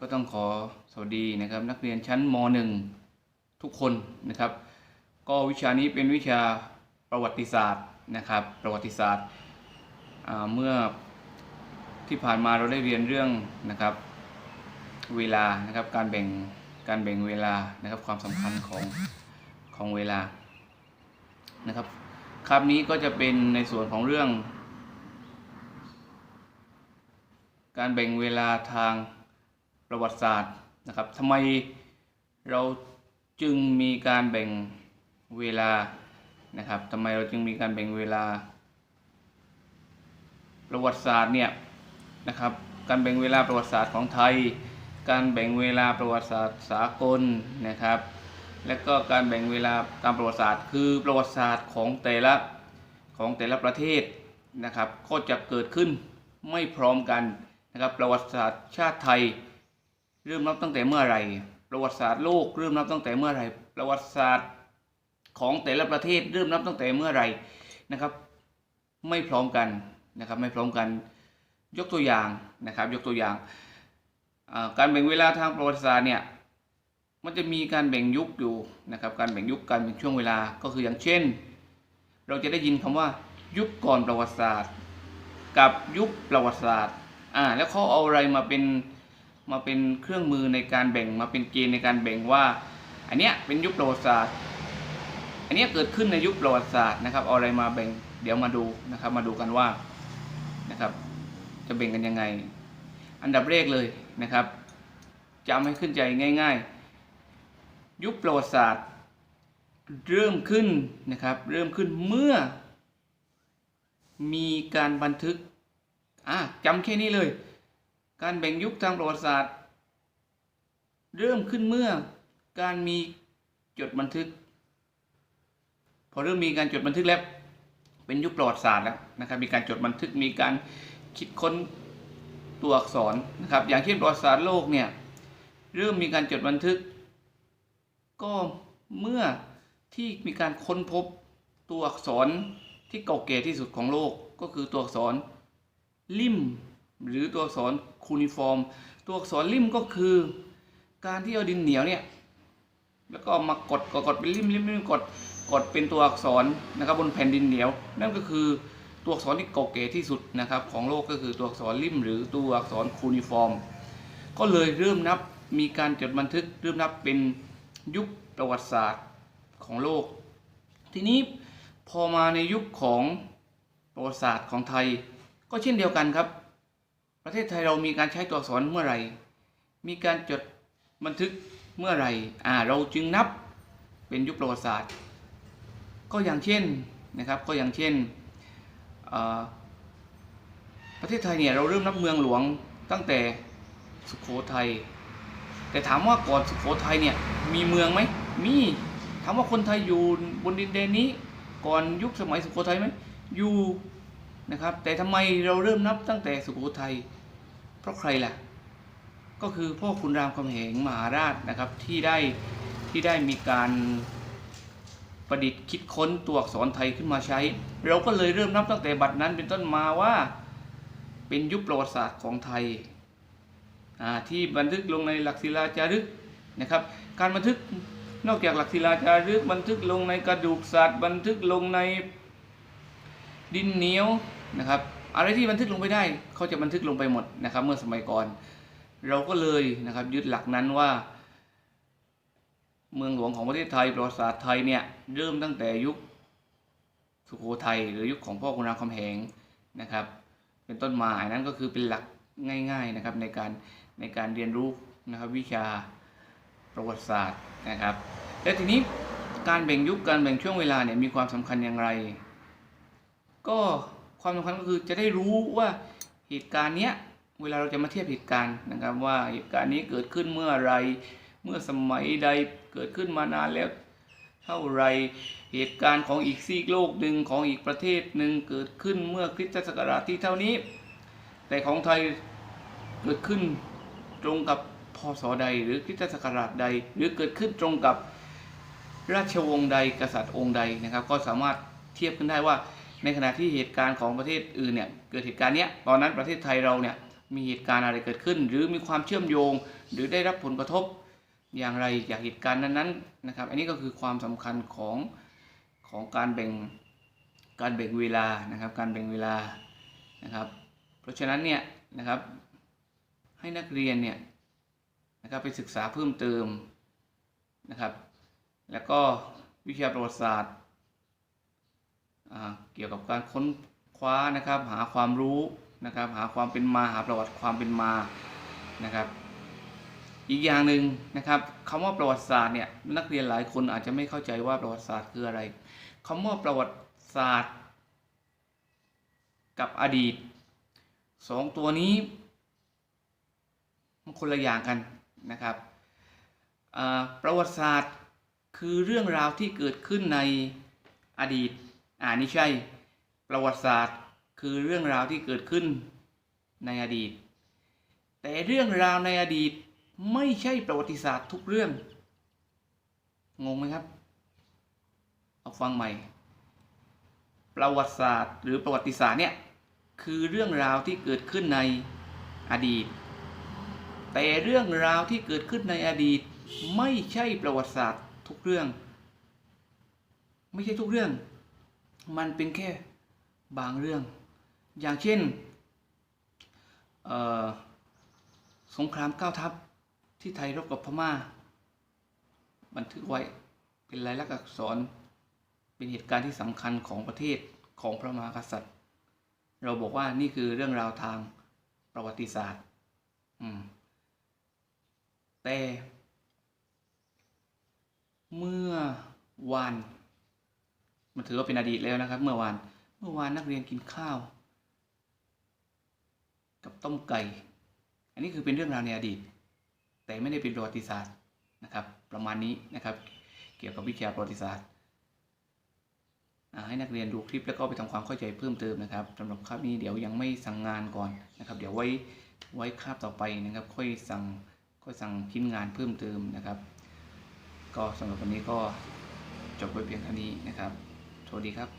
ก็ต้องขอสวัสดีนะครับ นักเรียนชั้นม .1 ทุกคนนะครับ ก็วิชานี้เป็นวิชาประวัติศาสตร์นะครับ ประวัติศาสตร์เมื่อที่ผ่านมาเราได้เรียนเรื่องนะครับเวลานะครับการแบ่งการแบ่งเวลานะครับความสำคัญของของเวลานะครับคาบนี้ก็จะเป็นในส่วนของเรื่อง การแบ่งเวลาทาง ประวัติศาสตร์นะครับทำไมเราจึงมีการแบ่งเวลานะครับทำไมเราจึงมีการแบ่งเวลา ประวัติศาสตร์เนี่ยนะครับการแบ่งเวลาประวัติศาสตร์ของไทย การแบ่งเวลาประวัติศาสตร์สากลนะครับ และก็การแบ่งเวลาตามประวัติศาสตร์ คือประวัติศาสตร์ของแต่ละของแต่ละประเทศนะครับก็จะเกิดขึ้นไม่พร้อมกันนะครับประวัติศาสตร์ชาติไทย เริ่มนับตั้งแต่เมื่อไหร่ ประวัติศาสตร์โลกเริ่มนับตั้งแต่เมื่อไหร่ ประวัติศาสตร์ของแต่ละประเทศเริ่มนับตั้งแต่เมื่อไหร่นะครับ ไม่พร้อมกันนะครับไม่พร้อมกันยกตัวอย่างนะครับ ยกตัวอย่างการแบ่งเวลาทางประวัติศาสตร์เนี่ยมันจะมีการแบ่งยุคอยู่นะครับ การแบ่งยุคการแบ่งช่วงเวลาก็คืออย่างเช่น เราจะได้ยินคำว่ายุคก่อนประวัติศาสตร์ กับยุคประวัติศาสตร์อ่าแล้วเขาเอาอะไรมาเป็น มาเป็นเครื่องมือในการแบ่งมาเป็นเกณฑ์ในการแบ่งว่า อันเนี้ยเป็นยุคประวัติศาสตร์ อันเนี้ยเกิดขึ้นในยุคประวัติศาสตร์นะครับเอาอะไรมาแบ่งเดี๋ยวมาดูนะครับ มาดูกันว่านะครับ จะแบ่งกันยังไง อันดับแรกเลยนะครับจำให้ขึ้นใจง่าย ๆ ยุคประวัติศาสตร์ เริ่มขึ้นนะครับ เริ่มขึ้นเมื่อ มีการบันทึกอะจำแค่นี้เลย การแบ่งยุคทางประวัติศาสตร์ เริ่มขึ้นเมื่อการมีจดบันทึก พอเริ่มมีการจดบันทึกแล้วเป็นยุคประวัติศาสตร์แล้วนะครับมีการจดบันทึกมีการคิดค้นตัวอักษรนะครับอย่างเช่นประวัติศาสตร์โลกเนี่ยเริ่มมีการจดบันทึก ก็เมื่อที่มีการค้นพบตัวอักษรที่เก่าแก่ที่สุดของโลกก็คือตัวอักษร ลิม หรือตัวอักษรคูนิฟอร์ม ตัวอักษรลิมก็คือ การที่เอาดินเหนียวเนี่ยแล้วก็มากดกดกดเป็นริมริมริมกดกดเป็นตัวอักษรนะครับบนแผ่นดินเหนียว นั่นก็คือตัวอักษรที่เก่าแก่ที่สุดนะครับของโลกก็คือตัวอักษรริมหรือตัวอักษรคูนิฟอร์ม ก็เลยเริ่มนับมีการจดบันทึกเริ่มนับเป็นยุคประวัติศาสตร์ของโลก ทีนี้พอมาในยุคของประวัติศาสตร์ของไทย ก็เช่นเดียวกันครับ ประเทศไทยเรามีการใช้ตัวอักษรเมื่อไหร่ มีการจดบันทึกเมื่อไหร่อ่าเราจึงนับเป็นยุคประวัติศาสตร์ ก็อย่างเช่นนะครับก็อย่างเช่น ประเทศไทยเนี่ยเราเริ่มนับเมืองหลวงตั้งแต่สุขโขทัยแต่ถามว่าก่อนสุขโขทัยเนี่ยมีเมืองไหมมีถามว่าคนไทยอยู่บนดินแดนนี้ ก่อนยุคสมัยสุขโขทัยไหมอยู่ นะครับ แต่ทำไมเราเริ่มนับตั้งแต่สุโขทัยเพราะใครล่ะ ก็คือพ่อขุนรามคำแหงมหาราชนะครับที่ได้ที่ได้มีการประดิษฐ์คิดค้นตัวอักษรไทยขึ้นมาใช้ เราก็เลยเริ่มนับตั้งแต่บัดนั้นเป็นต้นมาว่าเป็นยุคประวัติศาสตร์ของไทยที่บันทึกลงในหลักศิลาจารึกนะครับ การบันทึกนอกจากหลักศิลาจารึกบันทึกลงในกระดูกสัตว์บันทึกลงในดินเหนียว นะครับอะไรที่บันทึกลงไปได้เขาจะบันทึกลงไปหมดนะครับ เมื่อสมัยก่อน เราก็เลยนะครับยึดหลักนั้นว่า เมืองหลวงของประเทศไทยประวัติศาสตร์ไทยเนี่ยเริ่มตั้งแต่ยุคสุโขทัยหรือยุคของพ่อคุณรามคำแหงนะครับ เป็นต้นมาอันนั้นก็คือเป็นหลักง่ายๆนะครับในการในการเรียนรู้นะครับวิชาประวัติศาสตร์นะครับและทีนี้การแบ่งยุคการแบ่งช่วงเวลาเนี่ยมีความสำคัญอย่างไร ก็ ความสำคัญก็คือจะได้รู้ว่าเหตุการณ์เนี้ยเวลาเราจะมาเทียบเหตุการณ์นะครับ ว่าเหตุการณ์นี้เกิดขึ้นเมื่อไรเมื่อสมัยใดเกิดขึ้นมานานแล้วเท่าไรเหตุการณ์ของอีกซีกโลกหนึ่งของอีกประเทศหนึ่งเกิดขึ้นเมื่อคริสตศักราชที่เท่านี้ แต่ของไทยเกิดขึ้นตรงกับพศใด หรือคริสตศักราชใด หรือเกิดขึ้นตรงกับราชวงศ์ใดกษัตริย์องค์ใดนะครับ ก็สามารถเทียบกันได้ว่า ในขณะที่เหตุการณ์ของประเทศอื่นเนี่ยเกิดเหตุการณ์เนี้ยตอนนั้นประเทศไทยเราเนี่ยมีเหตุการณ์อะไรเกิดขึ้น หรือมีความเชื่อมโยง หรือได้รับผลกระทบอย่างไรจากเหตุการณ์นั้นๆนะครับ อันนี้ก็คือความสำคัญของของการแบ่งการแบ่งเวลานะครับ การแบ่งเวลานะครับ เพราะฉะนั้นเนี่ยนะครับให้นักเรียนเนี่ยนะครับไปศึกษาเพิ่มเติมนะครับ แล้วก็วิชาประวัติศาสตร์ เกี่ยวกับการค้นคว้านะครับ หาความรู้นะครับ หาความเป็นมาหาประวัติความเป็นมานะครับ อีกอย่างหนึ่งนะครับคำว่าประวัติศาสตร์เนี่ยนักเรียนหลายคนอาจจะไม่เข้าใจว่าประวัติศาสตร์คืออะไรคำว่าประวัติศาสตร์ กับอดีตสองตัวนี้มันคนละอย่างกันนะครับประวัติศาสตร์คือเรื่องราวที่เกิดขึ้นในอดีต อ่านี่ใช่ประวัติศาสตร์คือเรื่องราวที่เกิดขึ้นในอดีต แต่เรื่องราวในอดีตไม่ใช่ประวัติศาสตร์ทุกเรื่อง งงไหมครับ เอาฟังใหม่ ประวัติศาสตร์หรือประวัติศาสตร์เนี่ยคือเรื่องราวที่เกิดขึ้นในอดีต แต่เรื่องราวที่เกิดขึ้นในอดีต ไม่ใช่ประวัติศาสตร์ทุกเรื่อง ไม่ใช่ทุกเรื่อง มันเป็นแค่บางเรื่อง อย่างเช่นสงครามเก้าทัพที่ไทยรบกับพม่า บันทึกไว้เป็นลายลักษณ์อักษร เป็นเหตุการณ์ที่สำคัญของประเทศของพระมหากษัตริย์ เราบอกว่านี่คือเรื่องราวทางประวัติศาสตร์แต่เมื่อวาน มันถือว่าเป็นอดีตแล้วนะครับ เมื่อวาน เมื่อวานนักเรียนกินข้าว กับต้มไก่ อันนี้คือเป็นเรื่องราวในอดีต แต่ไม่ได้เป็นประวัติศาสตร์นะครับ ประมาณนี้นะครับ เกี่ยวกับวิชาประวัติศาสตร์ให้นักเรียนดูคลิปแล้วก็ไปทำความเข้าใจเพิ่มเติมนะครับสำหรับคาบนี้เดี๋ยวยังไม่สั่งงานก่อนนะครับ เดี๋ยวไว้ไว้คาบต่อไปนะครับ ค่อยสั่งค่อยสั่งชิ้นงานเพิ่มเติมนะครับ ก็สำหรับวันนี้ก็จบไว้เพียงเท่านี้นะครับ สวัสดีครับ